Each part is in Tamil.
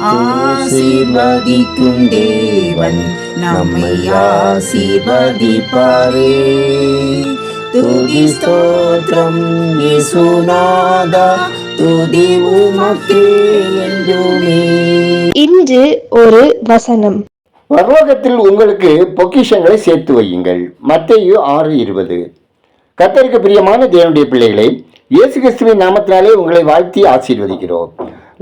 ஆசீர்வதிக்கும் தேவன் நம்மை ஆசீர்வதிப்பாரே. துதி ஸ்தோத்திரம் இயேசுநாதா துதி உமக்கே என்றுமே. இன்று ஒரு வசனம். பரலோகத்தில் உங்களுக்கு பொக்கிஷங்களை சேர்த்து வையுங்கள். மத்தேயு ஆறு இருபது. கத்தருக்கு பிரியமான தேவனுடைய பிள்ளைகளை இயேசு கிறிஸ்துவின் நாமத்தினாலே உங்களை வாழ்த்தி ஆசீர்வதிக்கிறோம்.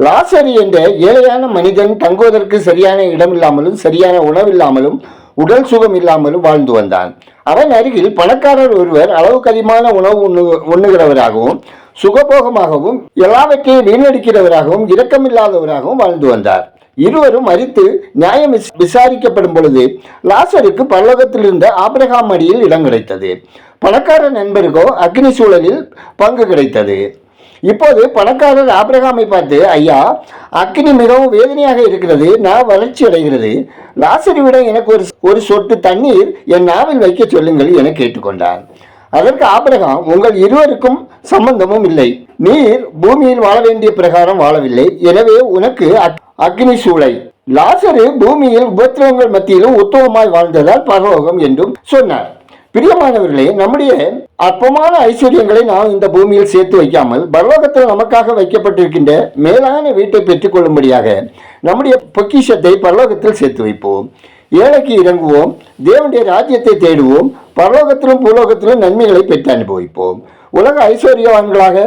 லாசரி என்ற ஏழையான மனிதன் தங்குவதற்கு சரியான இடம் இல்லாமலும் சரியான உணவில்லாமலும் உடல் சுகம் இல்லாமலும் வாழ்ந்து வந்தான். அவன் அருகில் பணக்காரர் ஒருவர் அளவுக்கு அதிகமான உணவு உண்ணு உண்ணுகிறவராகவும் சுகபோகமாகவும் எல்லாவற்றையும் வீணடிக்கிறவராகவும் இரக்கமில்லாதவராகவும் வாழ்ந்து வந்தார். இருவரும் மறித்து நியாயம் விசாரிக்கப்படும் பொழுது லாசருக்கு பல்லோகத்தில் இருந்த ஆபிரகாம் அடியில் இடம் கிடைத்தது. பணக்கார நண்பருக்கோ அக்னி சூழலில் பங்கு கிடைத்தது. இப்போது பணக்காரர் ஆபிரகாமை பார்த்து ஐயா அக்னி மிகவும் வேதனையாக இருக்கிறது நான் வளர்ச்சி அடைகிறது. லாசரி விட எனக்கு ஒரு ஒரு சொட்டு தண்ணீர் என் நாவில் வைக்க சொல்லுங்கள் என கேட்டுக்கொண்டார் அதற்கு ஆபிரகாம் உங்கள் இருவருக்கும் சம்பந்தமும் இல்லை. நீர் பூமியில் வாழ வேண்டிய பிரகாரம் வாழவில்லை. எனவே உனக்கு அக்- அக்னி சூளை. லாசரு பூமியில் உபத்திரவங்கள் மத்தியிலும் உத்தமமாய் வாழ்ந்ததால் பரலோகம் என்றும் சொன்னார். பிரியமானவர்களே நம்முடைய அற்பமான ஐஸ்வர்யங்களை நாம் இந்த பூமியில் சேர்த்து வைக்காமல் பரலோகத்தில் நமக்காக வைக்கப்பட்டிருக்கின்ற மேலான வீட்டை பெற்றுக்கொள்ளும்படியாக நம்முடைய பொக்கிஷத்தை பரலோகத்தில் சேர்த்து வைப்போம். ஏழைக்கு இறங்குவோம் தேவனுடைய ராஜ்யத்தை தேடுவோம் பரலோகத்திலும் பூலோகத்திலும் நன்மைகளை பெற்று அனுபவிப்போம். உலக ஐஸ்வர்யவான்களாக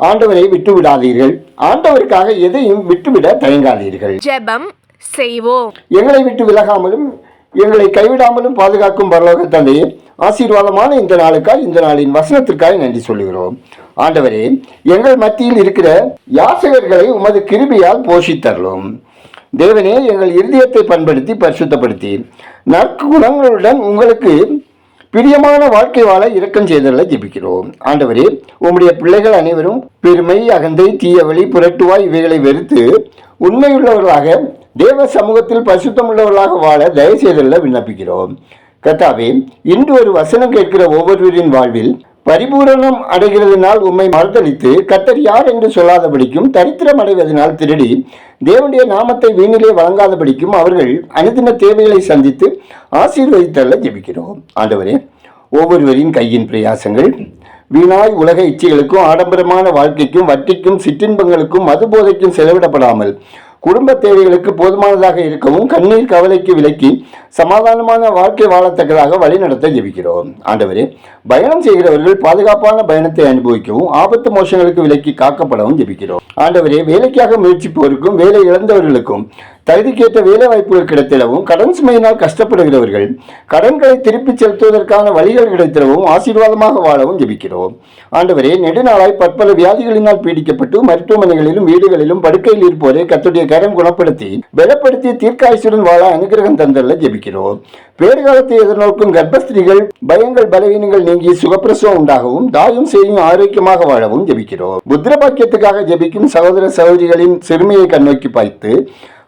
ஆண்டவரை விட்டு விடாதீர்கள் ஆண்டவருக்காக எதையும் விட்டுவிட தயங்காதீர்கள். ஜெபம் செய்வோம். எங்களை விட்டு விலகாமலும் எங்களை கைவிடாமலும் பாதுகாக்கும் பரலோக தந்தையே ஆசீர்வாதமான இந்த நாளுக்காய் இந்த நாளின் வசனத்திற்காக நன்றி சொல்லுகிறோம். ஆண்டவரே எங்கள் மத்தியில் இருக்கிற யாசகர்களை உமது கிருபியால் போஷித்தரலும் தேவனே எங்கள் இருதயத்தை பண்படுத்தி பரிசுத்தப்படுத்தி நற்குணங்களுடன் உங்களுக்கு பிரியமான வாழ்க்கை வாழ இரக்கம் செய்தலை ஜெபிக்கிறோம். ஆண்டவரே உம்முடைய பிள்ளைகள் அனைவரும் பெருமை அகந்தை தீயவழி புரட்டுவாய் இவைகளை வெறுத்து உண்மையுள்ளவர்களாக தேவ சமூகத்தில் பரிசுத்தமுள்ளவர்களாக வாழ தயவு செய்தல விண்ணப்பிக்கிறோம். கத்தாவே இன்று ஒரு வசனம் கேட்கிற ஒவ்வொருவரின் வாழ்வில் பரிபூரணம் அடைகிறதுனால் உம்மை மறுதளித்து கத்தர் யார் என்று சொல்லாதபடிக்கும் தரித்திரம் அடைவதனால் திருடி தேவனுடைய நாமத்தை வீணிலே வழங்காதபடிக்கும் அவர்கள் அனுதின தேவைகளை சந்தித்து ஆசீர்வதித்தல்ல ஜெபிக்கிறோம். ஆண்டவரே ஒவ்வொருவரின் கையின் பிரயாசங்கள் வீணாய் உலக இச்சைகளுக்கும் ஆடம்பரமான வாழ்க்கைக்கும் வட்டிக்கும் சிற்றின்பங்களுக்கும் மதுபோதைக்கும் செலவிடப்படாமல் குடும்ப தேவைகளுக்கு போதுமானதாக இருக்கவும் கண்ணீர் கவலைக்கு விலக்கி சமாதானமான வாழ்க்கை வாழத்தக்கதாக வழிநடத்த ஜெபிக்கிறோம். ஆண்டவரே பயணம் செய்கிறவர்கள் பாதுகாப்பான பயணத்தை அனுபவிக்கவும் ஆபத்து மோசங்களுக்கு விலக்கி காக்கப்படவும் ஜெபிக்கிறோம். ஆண்டவரே வேலைக்காக முயற்சிப்போருக்கும் வேலை இழந்தவர்களுக்கும் தகுதிக்கேற்ற வேலை வாய்ப்புகள் கிடைத்திடவும் கடன் சுமையினால் கஷ்டப்படுகிறவர்கள் கடன்களை திருப்பி செலுத்துவதற்கான வழிகள் கிடைத்திடவும் ஆசீர்வாதமாக வாழவும் ஜெபிக்கிறோம். ஆண்டவரே நெடுநாளாய் பற்பல வியாதிகளினால் பீடிக்கப்பட்டு மருத்துவமனைகளிலும் வீடுகளிலும் படுக்கையில் இருப்போரை கத்துடைய கரம் குணப்படுத்தி பலப்படுத்தி தீர்க்காயுசுடன் வாழ அனுகிரகம் தந்தல்ல ஜெபிக்கிறோம். பேறுகாலத்தை எதிர்நோக்கும் கர்ப்பஸ்திரிகள் பயங்கள் பலவீனங்கள் நீங்கி சுகப்பிரசவம் உண்டாகவும் தாயும் செய்யும் ஆரோக்கியமாக வாழவும் ஜெபிக்கிறோம். புத்திர பாக்கியத்துக்காக ஜெபிக்கும் சகோதர சகோதரிகளின் சிறுமியை கண்ணோக்கி பார்த்து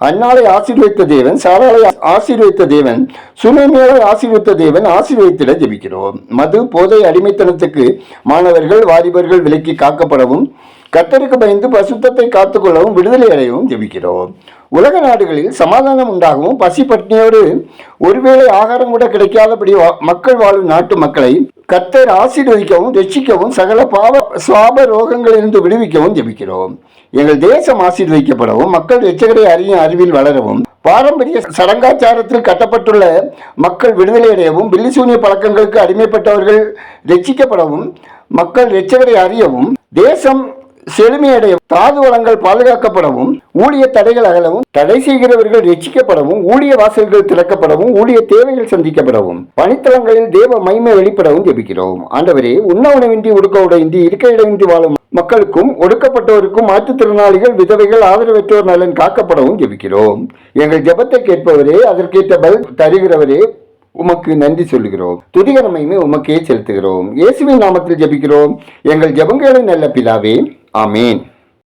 அன்னாலை ஆசீர்வதித்த தேவன் சாராளை ஆசீர்வைத்த தேவன் சுனமியாவை ஆசீர்வதித்த தேவன் ஆசீர்வதித்திட ஜெபிக்கிறோம். மது போதை அடிமைத்தனத்துக்கு மாணவர்கள் வாலிபர்கள் விலக்கி காக்கப்படவும் கத்தருக்கு பயந்து பசுத்தத்தை காத்துக்கொள்ளவும் விடுதலை அடையவும் ஜெபிக்கிறோம். உலக நாடுகளில் சமாதானம் உண்டாகவும் பசி பட்டினியோடு ஒருவேளை ஆகாரம் கூட கிடைக்காதபடி வா- மக்கள் வாழும் நாட்டு மக்களை கர்த்தர் ஆசீர்வதிக்கவும் ரட்சிக்கவும் சகல பாவ சுவாப ரோகங்களிலிருந்து விடுவிக்கவும் ஜெபிக்கிறோம். எங்கள் தேசம் ஆசீர்வதிக்கப்படவும் மக்கள் ரட்சகரை அறியும் அறிவில் வளரவும் பாரம்பரிய சடங்காச்சாரத்தில் கட்டப்பட்டுள்ள மக்கள் விடுதலை அடையவும் பில்லிசூனிய பழக்கங்களுக்கு அடிமைப்பட்டவர்கள் ரட்சிக்கப்படவும் மக்கள் ரட்சகரை அறியவும் தேசம் செழுமையடைய தாது வளங்கள் பாதுகாக்கப்படவும் ஊழிய தடைகள் அகலவும் தடை செய்கிறவர்கள் ரட்சிக்கப்படவும் ஊழிய வாசல்கள் திறக்கப்படவும் ஊழிய தேவைகள் சந்திக்கப்படவும் பணித்தளங்களில் தேவ மைமை வெளிப்படவும் ஜெபிக்கிறோம். ஆண்டவரே உண்ண உணவின்றி உடுக்க உடையின்றி இருக்க இடமின்றி வாழும் மக்களுக்கும் ஒடுக்கப்பட்டோருக்கும் மாற்றுத்திறனாளிகள் விதவைகள் ஆதரவற்றோர் நலன் காக்கப்படவும் ஜெபிக்கிறோம். எங்கள் ஜெபத்தை கேட்பவரே அதற்கேற்ற பதில் தருகிறவரே உமக்கு நன்றி சொல்லுகிறோம். துதிகரமையுமே உமக்கே செலுத்துகிறோம். இயேசுவின் நாமத்தில் ஜெபிக்கிறோம். எங்கள் ஜபங்களின் நல்ல பிலாவே Amen.